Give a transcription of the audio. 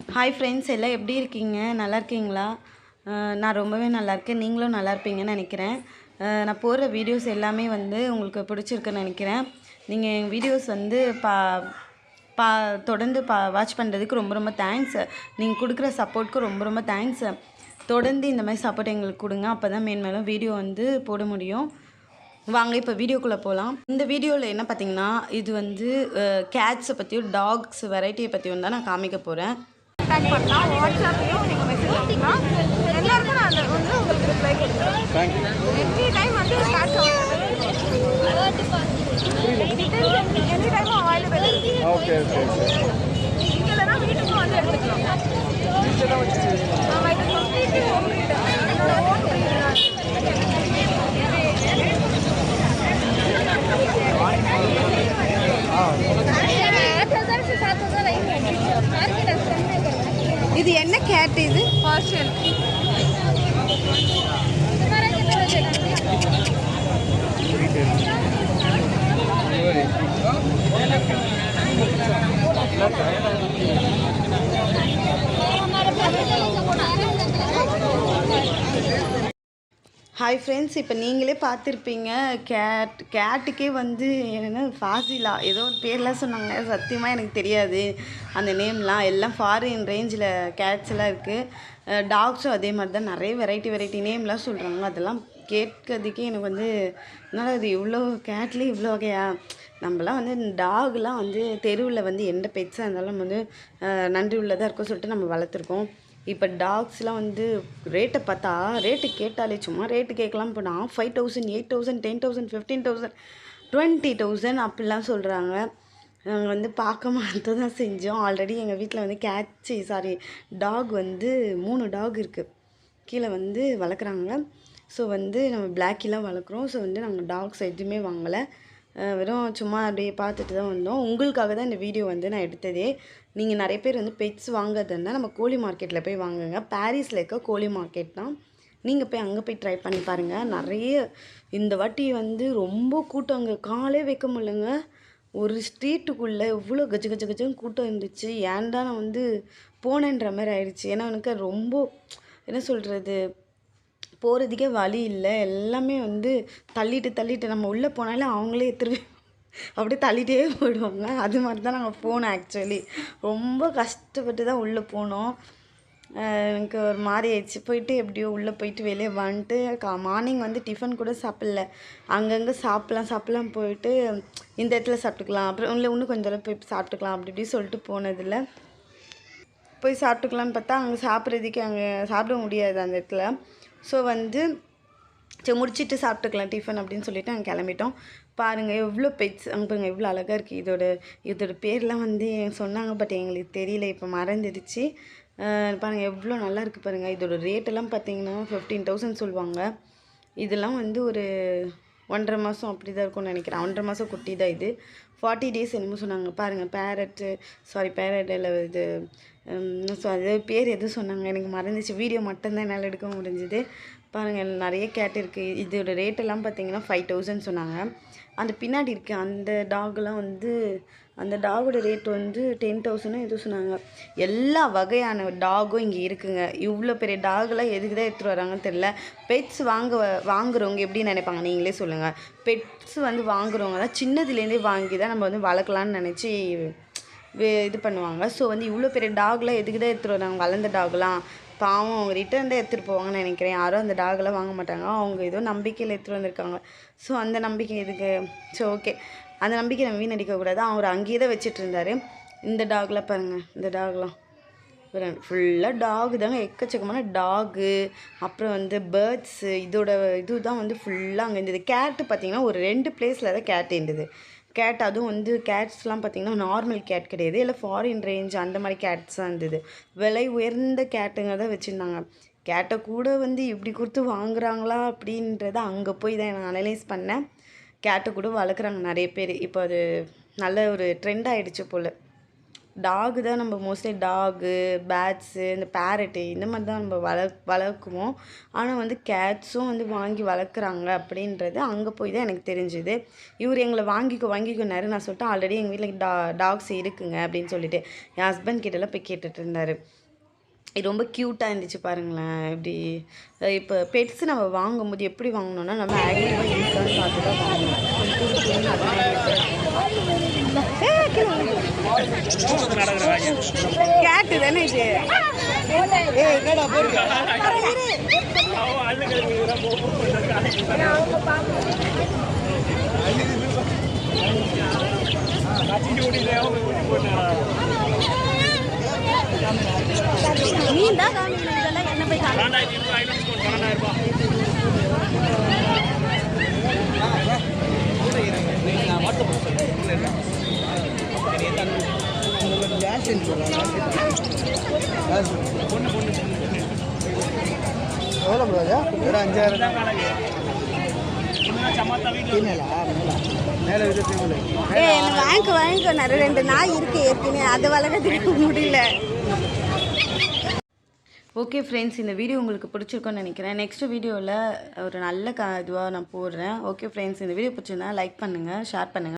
Hi friends எல்லாம் எப்படி இருக்கீங்க? நல்லா இருக்கீங்களா? நான் ரொம்பவே நல்லா இருக்கேன். நீங்களும் நல்லா இருப்பீங்கன்னு நினைக்கிறேன். நான் போடுற வீடியோஸ் எல்லாமே வந்து உங்களுக்கு பிடிச்சிருக்குன்னு நினைக்கிறேன். நீங்கள் என் வீடியோஸ் வந்து பா பா தொடர்ந்து பா வாட்ச் பண்ணுறதுக்கு ரொம்ப ரொம்ப தேங்க்ஸ் நீங்கள் கொடுக்குற சப்போர்ட்க்கு ரொம்ப ரொம்ப தேங்க்ஸ் தொடர்ந்து இந்த மாதிரி சப்போர்ட் எங்களுக்கு கொடுங்க. அப்போ தான் மேன்மேலும் வீடியோ வந்து போட முடியும். வாங்க இப்போ வீடியோக்குள்ளே போகலாம் இந்த வீடியோவில் என்ன பார்த்தீங்கன்னா இது வந்து கேட்ஸை பற்றியும் டாக்ஸ் வெரைட்டியை பற்றியும் தான் நான் காமிக்க போகிறேன் கான்டாக்ட் பண்ணலாம் வாட்ஸ்அப்லையும் நீங்கள் மெசேஜ் அனுப்பலாம் எல்லாருக்கும் நான் அந்த வந்து உங்களுக்கு ரிப்ளை கொடுத்துருவேன். எனி டைம் வந்து catch any time available okay okay இல்லைனா வீட்டுக்கு வந்து எடுத்துக்கலாம். ஆமாம் இது கம்ப்ளீட்லி ஹோம் என்னோட ஓன் இது என்ன கேட் இது பார்ஷியல் ஹாய் ஃப்ரெண்ட்ஸ் இப்போ நீங்களே பார்த்துருப்பீங்க. கேட் கேட்டுக்கே வந்து என்னென்னா ஃபாசிலா ஏதோ ஒரு பேர்லாம் சொன்னாங்க. சத்தியமாக எனக்கு தெரியாது. அந்த நேம்லாம் எல்லாம் ஃபாரின் ரேஞ்சில் கேட்ஸ் எல்லாம் இருக்குது டாக்ஸும் அதே மாதிரி தான் நிறைய வெரைட்டி வெரைட்டி நேம்லாம் சொல்கிறாங்க அதெல்லாம் கேட்கறதுக்கே எனக்கு வந்து என்னடா இது? இவ்வளோ கேட்லேயே இவ்வளோ வகையா? நம்மலாம் வந்து டாக்லாம் வந்து தெருவில் வந்து எந்த பெட்ஸாக இருந்தாலும் வந்து நன்றி உள்ளதாக இருக்கும் சொல்லிட்டு நம்ம வளர்த்துருக்கோம். இப்போ டாக்ஸ்லாம் வந்து ரேட்டை பார்த்தா ரேட்டு கேட்டாலே சும்மா ரேட்டு கேட்கலாம் போனால் five thousand eight thousand ten thousand fifteen thousand twenty thousand அப்படிலாம் சொல்கிறாங்க நாங்கள் வந்து பார்க்க மாட்டோம் தான் செஞ்சோம். ஆல்ரெடி எங்கள் வீட்டில் வந்து கேட்சி சாரி டாக் வந்து மூணு டாக் இருக்குது கீழே வந்து வளர்க்குறாங்க. ஸோ வந்து நம்ம பிளாக்கிலாம் வளர்க்குறோம். ஸோ வந்து நாங்கள் டாக்ஸ் எதுவுமே வாங்கலை. வெறும் சும்மா அப்படியே பார்த்துட்டு தான் வந்தோம். உங்களுக்காக தான் இந்த வீடியோ வந்து நான் எடுத்ததே. நீங்கள் நிறைய பேர் வந்து பெட்ஸ் வாங்குறதுன்னா நம்ம கோழி மார்க்கெட்டில் போய் வாங்குங்க. பாரிஸில் இருக்க கோழி மார்க்கெட் தான். நீங்கள் போய் அங்கே போய் ட்ரை பண்ணி பாருங்கள் நிறைய இந்த வாட்டி வந்து ரொம்ப கூட்டம் அங்கே. காலே வைக்க முடியலங்க. ஒரு ஸ்ட்ரீட்டுக்குள்ளே எவ்வளோ கஜ கஜ கஜன்னு கூட்டம் இருந்துச்சு. ஏன்டா நான் வந்து போனேன்ற மாதிரி ஆயிடுச்சு. ஏன்னா எனக்கு ரொம்ப என்ன சொல்கிறது போகிறதுக்கே வழி இல்லை. எல்லாமே வந்து தள்ளிட்டு தள்ளிட்டு நம்ம உள்ளே போனாலே அவங்களே திரும்பி அப்படியே தள்ளிட்டே போயிடுவாங்க. அது மாதிரி தான் நாங்கள் போனோம் ஆக்சுவலி ரொம்ப கஷ்டப்பட்டு தான் உள்ளே போனோம். எனக்கு ஒரு மாதிரி ஆயிடுச்சு. போயிட்டு எப்படியோ உள்ளே போயிட்டு வெளியே வந்துட்டு கா மார்னிங் வந்து டிஃபன் கூட சாப்பிடல. அங்கங்கே சாப்பிட்லாம் சாப்பிட்லாம் போயிட்டு இந்த இடத்துல சாப்பிட்டுக்கலாம். அப்புறம் இல்லை இன்னும் கொஞ்சம் தூரம் போய் சாப்பிட்டுக்கலாம் அப்படி இப்படி சொல்லிட்டு போனதில்லை. போய் சாப்பிட்டுக்கலான்னு பார்த்தா அங்கே சாப்பிட்றதுக்கு அங்கே சாப்பிட முடியாது அந்த இடத்துல. ஸோ வந்து சரி முடிச்சிட்டு சாப்பிட்டுக்கலாம் டிஃபன் அப்படின்னு சொல்லிட்டு நாங்கள் கிளம்பிட்டோம். பாருங்கள் எவ்வளோ பெட்ஸ் அங்கே பாருங்கள் எவ்வளோ அழகாக இருக்குது இதோட இதோட பேர்லாம் வந்து சொன்னாங்க பட் எங்களுக்கு தெரியல இப்போ மறந்துடுச்சு. பாருங்கள் எவ்வளோ நல்லா இருக்குது பாருங்கள் இதோட ரேட்டெல்லாம் பார்த்தீங்கன்னா ஃபிஃப்டீன் தௌசண்ட் சொல்லுவாங்க. இதெல்லாம் வந்து ஒரு ஒன்றரை மாதம் அப்படி தான் இருக்கும்னு நினைக்கிறேன். ஒன்றரை மாதம் குட்டி தான் இது. ஃபார்ட்டி டேஸ் என்னமோ சொன்னாங்க. பாருங்கள் பேரட்டு சாரி பேரட் இல்லை இது ஸோ அது பேர் எதுவும் சொன்னாங்க? எனக்கு மறந்துச்சு. வீடியோ மட்டும்தான் என்னால் எடுக்க முடிஞ்சுது. பாருங்கள் நிறைய கேட் இருக்குது இதோட ரேட்டெல்லாம் பார்த்தீங்கன்னா ஃபைவ் தௌசண்ட் சொன்னாங்க. அந்த பின்னாடி இருக்க அந்த டாக்லாம் வந்து அந்த டாகோட ரேட் வந்து டென் தௌசண்டும் எதுவும் சொன்னாங்க. எல்லா வகையான டாகும் இங்கே இருக்குங்க. இவ்வளோ பெரிய டாக்லாம் எதுக்கு தான் எடுத்துகிட்டு வராங்கன்னு தெரில பெட்ஸ் வாங்க வ- வாங்குறவங்க எப்படி நினைப்பாங்க? நீங்களே சொல்லுங்கள் பெட்ஸ் வந்து வாங்குறவங்க தான் சின்னதுலேருந்தே வாங்கி தான் நம்ம வந்து வளர்க்கலான்னு நினச்சி இது பண்ணுவாங்க. ஸோ வந்து இவ்வளோ பெரிய டாக்லாம் எதுக்கு தான் எடுத்துகிட்டு வராங்க? வளர்ந்த டாக்லாம் பாவம் அவங்க ரிட்டர்ன் தான் எடுத்துகிட்டு போவாங்கன்னு நினைக்கிறேன். யாரும் அந்த டாக்லாம் வாங்க மாட்டாங்க. அவங்க ஏதோ நம்பிக்கையில் எடுத்துகிட்டு வந்திருக்காங்க. ஸோ அந்த நம்பிக்கை இதுக்கு ஸோ ஓகே அந்த நம்பிக்கை நம்ம வீணடிக்கக்கூடாது அவர் அங்கேயே தான் வச்சுட்டு இருந்தார். இந்த டாக்லாம் பாருங்கள் இந்த டாக்லாம் ஃபுல்லாக டாக் தாங்க. எக்கச்சக்கமான டாகு அப்புறம் வந்து பேர்ட்ஸு இதோட இது தான் வந்து ஃபுல்லாக அங்கே இருந்தது. கேட்டு பார்த்தீங்கன்னா ஒரு ரெண்டு பிளேஸில் தான் கேட் இருந்தது. கேட் அதுவும் வந்து கேட்ஸ்லாம் பார்த்தீங்கன்னா நார்மல் கேட் கிடையாது. இல்லை ஃபாரின் ரேஞ்ச் அந்த மாதிரி கேட்ஸ் தான் இருந்தது. விலை உயர்ந்த கேட்டுங்க தான் வச்சுருந்தாங்க. கேட்டை கூட வந்து இப்படி கொடுத்து வாங்குறாங்களா அப்படின்றத அங்கே போய் தான் நான் அனலைஸ் பண்ணேன். கேட்டை கூட வளர்க்குறாங்க நிறைய பேர். இப்போ அது நல்ல ஒரு ட்ரெண்ட் ஆகிடுச்சு போல். டாகு தான் நம்ம மோஸ்ட்லி டாகு பேட்ஸு இந்த பேரட்டு இந்த மாதிரி தான் நம்ம வள வளர்க்குவோம். ஆனால் வந்து கேட்ஸும் வந்து வாங்கி வளர்க்குறாங்க அப்படின்றது அங்கே போய் தான் எனக்கு தெரிஞ்சுது. இவர் எங்களை வாங்கிக்கோ வாங்கிக்கோனாரு நான் சொல்லிட்டு ஆல்ரெடி எங்கள் வீட்டில் டா டாக்ஸ் இருக்குங்க அப்படின்னு சொல்லிட்டு என் ஹஸ்பண்ட் கிட்டலாம் போய் கேட்டுட்டு இருந்தார். இது ரொம்ப க்யூட்டாக இருந்துச்சு பாருங்களேன். இப்படி இப்போ பெட்ஸ் நம்ம வாங்கும்போது எப்படி வாங்கணும்னா நம்ம ஆக்டிவாக இருக்கான்னு பார்த்து தான் வாங்கணும். கேட்டு தானே இது என்னடா போறீங்க நீ தான் காமிக்கணும் இதெல்லாம் என்ன போய் காமி எவ்வளோ ப்ரோ அது? ஒரு அஞ்சாயிரம் எனக்கு வாங்கிக்கோ ரெண்டு நாய் இருக்கு ஏற்கனவே. அதை வளர்க்கறதுக்கு முடியல. ஓகே ஃப்ரெண்ட்ஸ் இந்த வீடியோ உங்களுக்கு பிடிச்சிருக்கும்னு நினைக்கிறேன். நெக்ஸ்ட் வீடியோவில் ஒரு நல்ல க இதுவாக நான் போடுறேன். ஓகே ஃப்ரெண்ட்ஸ் இந்த வீடியோ பிடிச்சிருந்தா லைக் பண்ணுங்கள் ஷேர் பண்ணுங்கள்